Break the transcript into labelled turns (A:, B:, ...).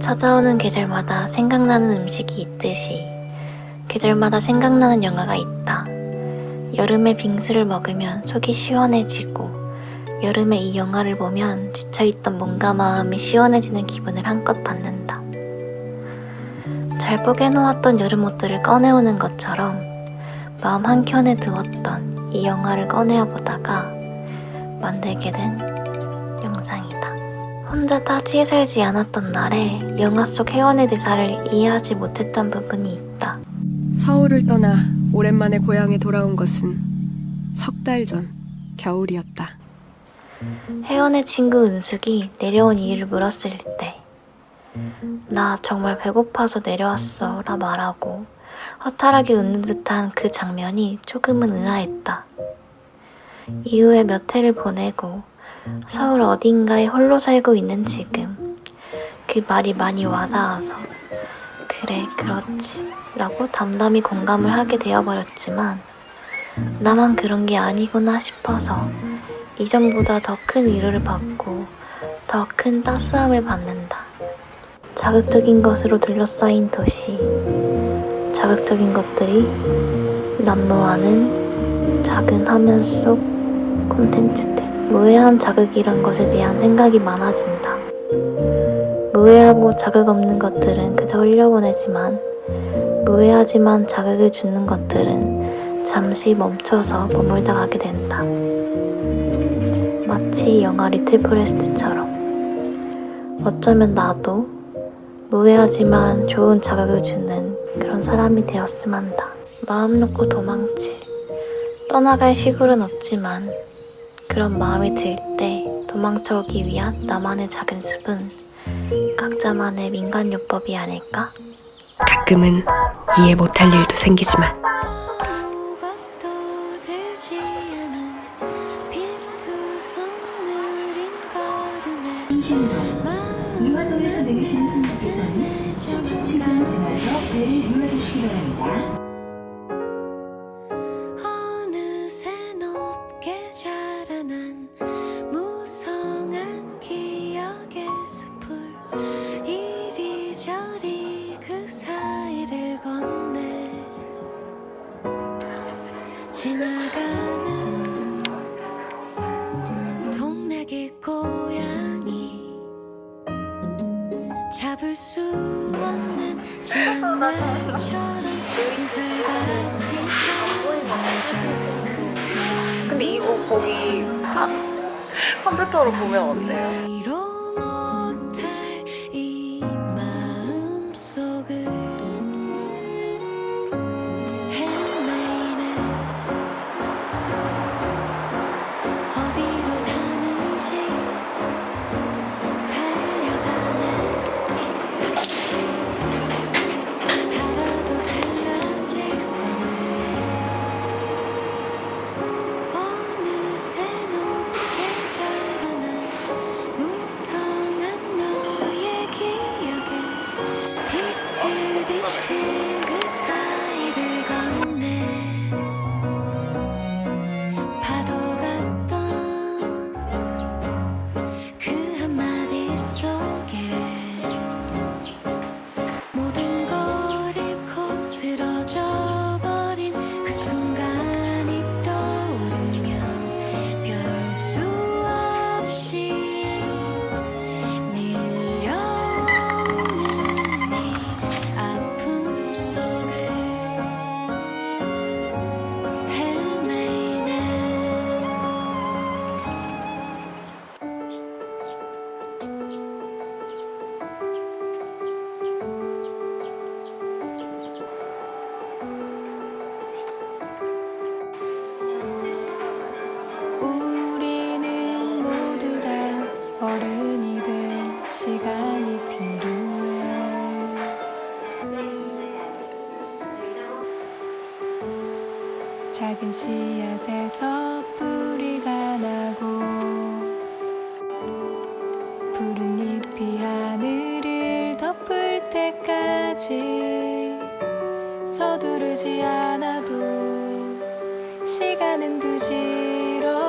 A: 찾아오는 계절마다 생각나는 음식이 있듯이 계절마다 생각나는 영화가 있다. 여름에 빙수를 먹으면 속이 시원해지고 여름에 이 영화를 보면 지쳐있던 몸과 마음이 시원해지는 기분을 한껏 받는다. 잘 뽀개놓았던 여름 옷들을 꺼내오는 것처럼 마음 한켠에 두었던 이 영화를 꺼내어 보다가 만들게 된 영상이다. 혼자 타지에 살지 않았던 날에 영화 속 혜원의 대사를 이해하지 못했던 부분이 있다.
B: 서울을 떠나 오랜만에 고향에 돌아온 것은 석 달 전 겨울이었다.
A: 혜원의 친구 은숙이 내려온 이유를 물었을 때, 나 정말 배고파서 내려왔어 라 말하고 허탈하게 웃는 듯한 그 장면이 조금은 의아했다. 이후에 몇 해를 보내고 서울 어딘가에 홀로 살고 있는 지금, 그 말이 많이 와닿아서, 그래, 그렇지. 라고 담담히 공감을 하게 되어버렸지만, 나만 그런 게 아니구나 싶어서 이전보다 더 큰 위로를 받고 더 큰 따스함을 받는다. 자극적인 것으로 둘러싸인 도시. 자극적인 것들이 난무하는 작은 화면 속 콘텐츠들. 무해한 자극이란 것에 대한 생각이 많아진다. 무해하고 자극 없는 것들은 그저 흘려보내지만 무해하지만 자극을 주는 것들은 잠시 멈춰서 머물다 가게 된다. 마치 영화 리틀 포레스트처럼 어쩌면 나도 무해하지만 좋은 자극을 주는 그런 사람이 되었음 한다. 마음 놓고 도망칠 떠나갈 시골은 없지만 그런 마음이 들 때 도망쳐 오기 위한 나만의 작은 습은 각자만의 민간요법이 아닐까?
B: 가끔은 이해 못할 일도 생기지만
C: 내리시는 배를 눌러주시기 바랍니다.
A: 어느새 높게 자 지나가는 동네길 고양이 잡을 수 없는 지난 날처럼 신살같이 사라져
D: 근데 이거 거기 다 컴퓨터로 보면 어때요?
E: still 어른이 될 시간이 필요해. 작은 씨앗에서 뿌리가 나고 푸른 잎이 하늘을 덮을 때까지 서두르지 않아도 시간은 부지런히